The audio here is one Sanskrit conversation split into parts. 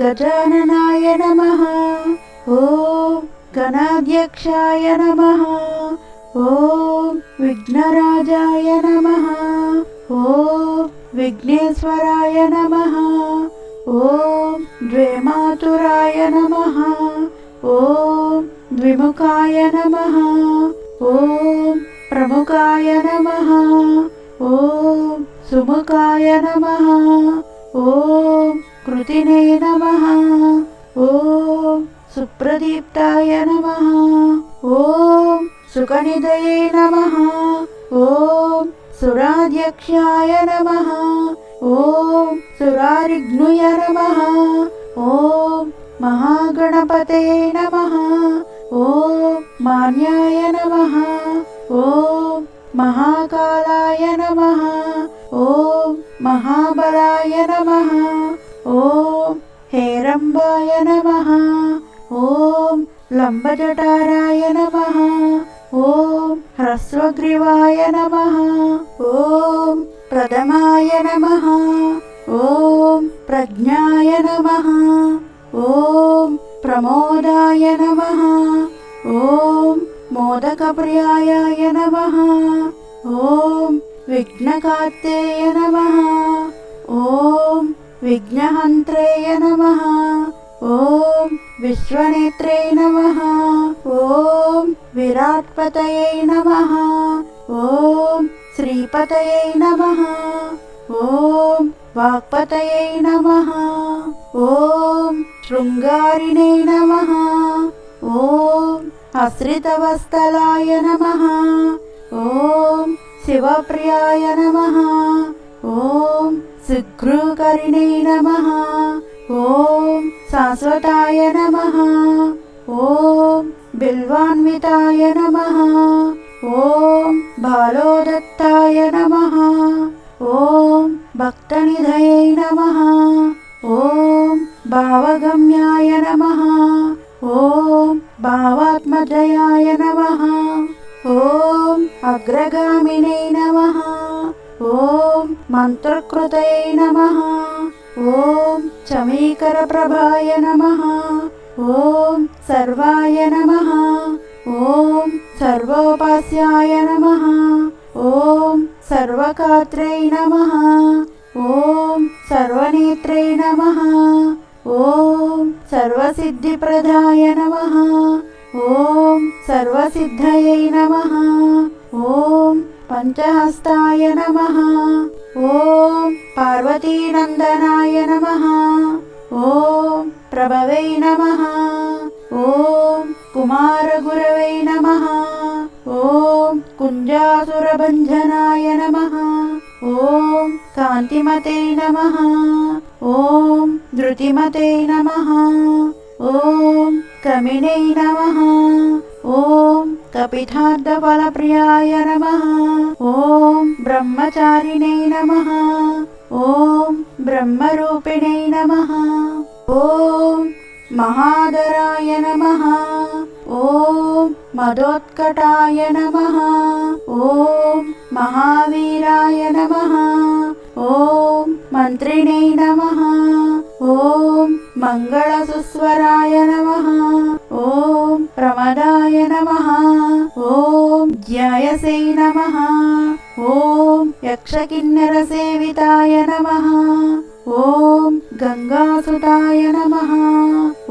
गजाननाय नमः। ॐ गणाध्यक्षाय नमः। ॐ विघ्नराजाय नमः। ॐ विघ्नेश्वराय नमः। ॐ द्वेमातुराय नमः। ॐ द्विमुखाय नमः। ॐ प्रमुखाय नमः। ॐ सुमुखाय नमः। ॐ कृतिने नमः। ॐ सुप्रदीप्ताय नमः। ॐ सुखनिधये नमः। ॐ सुराध्यक्षाय नमः। ॐ सुरारिघ्नुय नमः। ॐ महागणपते नमः। ॐ मान्याय नमः। ॐ महाकालाय नमः। ॐ महाबलाय नमः लम्बजटाराय नमः। ॐ ह्रस्वग्रीवाय नमः। ॐ प्रथमाय नमः। ॐ प्रज्ञाय नमः। ॐ प्रमोदाय नमः। ॐ मोदकप्रियाय नमः। ॐ विघ्नकार्तेय नमः। ॐ विघ्नहन्त्रेय नमः। ॐ विश्वनेत्रे नमः। ॐ विराट्पतये नमः। ॐ श्रीपतये नमः। ॐ वाक्पतये नमः। ॐ शृङ्गारिणे नमः। ॐ आश्रितवस्तलाय नमः। ॐ शिवप्रियाय नमः। ॐ सुघ्रुकरिणे नमः ॐ शाश्वताय नमः। ॐ बिल्वान्विताय नमः। ॐ बालोदत्ताय नमः। ॐ भक्तनिधये नमः। ॐ भावगम्याय नमः। ॐ भावात्मजयाय नमः। ॐ अग्रगामिने नमः। ॐ मन्त्रकृतये नमः। ॐ चमीकरप्रभाय नमः। ॐ सर्वाय नमः। ॐ सर्वोपास्याय नमः। ॐ सर्वकात्रै नमः। ॐ सर्वनेत्रे नमः। ॐ सर्वसिद्धिप्रदाय नमः। ॐ सर्वसिद्धयै नमः। ॐ पञ्चहस्ताय नमः। ॐ पार्वतीनन्दनाय नमः प्रभवै नमः। ॐ कुमारगुरवै नमः। ॐ कुञ्जासुरभञ्जनाय नमः। ॐ कान्तिमते नमः। ॐ धृतिमते नमः। ॐ कमिने नमः। ॐ कपिथार्धफलप्रियाय नमः। ॐ ब्रह्मचारिणे नमः। ॐ ब्रह्मरूपिणे नमः ॐ महादराय नमः। ॐ मदोत्कटाय नमः। ॐ महावीराय नमः। ॐ मन्त्रिणे नमः। ॐ मङ्गलसुस्वराय नमः। ॐ प्रमदाय नमः। ॐ ज्यायसे नमः। ॐ यक्षकिन्नरसेविताय नमः। ॐ गङ्गासुताय नमः।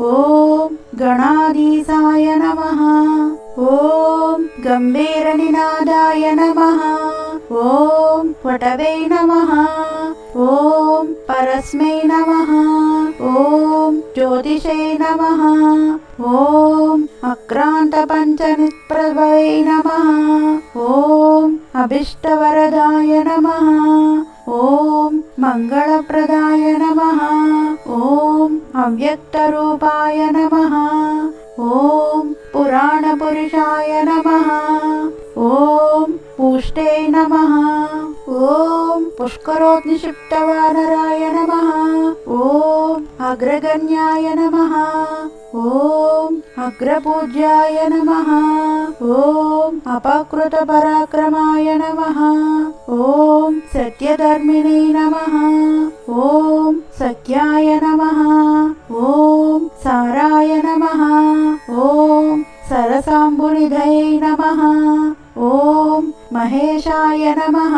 ॐ गणाधीशाय नमः। ॐ गम्भीरनिनादाय नमः। ॐ पटवे नमः। ॐ परस्मै नमः। ॐ ज्योतिषे नमः। ॐ अक्रान्तपञ्चनिप्रभवे नमः। ॐ अभीष्टवरदाय नमः। ॐ मङ्गलप्रदाय नमः अव्यक्तरूपाय नमः। ॐ पुराणपुरुषाय नमः। ॐ पुष्टे नमः। ॐ पुष्करोग्निषिप्तवानराय नमः। ॐ अग्रगण्याय नमः। ॐ अग्रपूज्याय नमः। ॐ अपकृतपराक्रमाय नमः। ॐ सत्यधर्मिणे महेशाय नमः।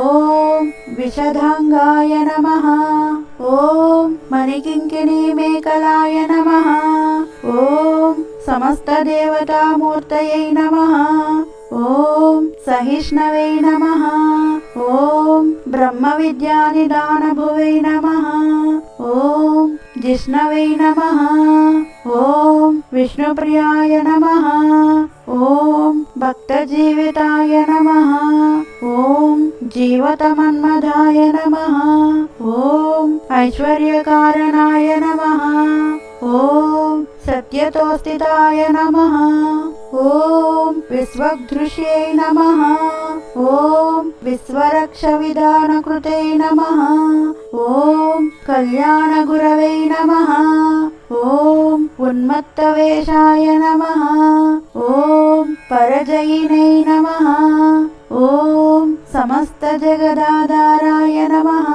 ॐ विशदाङ्गाय नमः। ॐ मणिकिङ्किणीमेकलाय नमः। ॐ समस्तदेवतामूर्तयै नमः। ॐ सहिष्णवे नमः। ॐ ब्रह्मविद्यानिदानभुवै नमः। ॐ जिष्णवे नमः। ॐ विष्णुप्रियाय नमः ॐ भक्तजीविताय नमः। ॐ जीवतमन्मधाय नमः। ॐ ऐश्वर्यकारणाय नमः। ॐ सत्यतोस्थिताय नमः। ॐ विश्वदृश्यै नमः। ॐ विश्वरक्षविधानकृते नमः। ॐ कल्याणगुरवे नमः। ॐ उन्मत्तवेषाय नमः। ॐ परजयिनै नमः। ॐ समस्तजगदाधाराय नमः।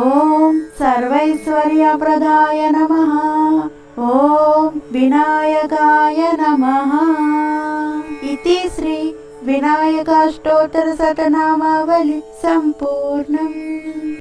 ॐ सर्वैश्वर्यप्रदाय नमः। ॐ विनायकाय नमः। इति श्री विनायकाष्टोत्तरशतनामावलि सम्पूर्णम्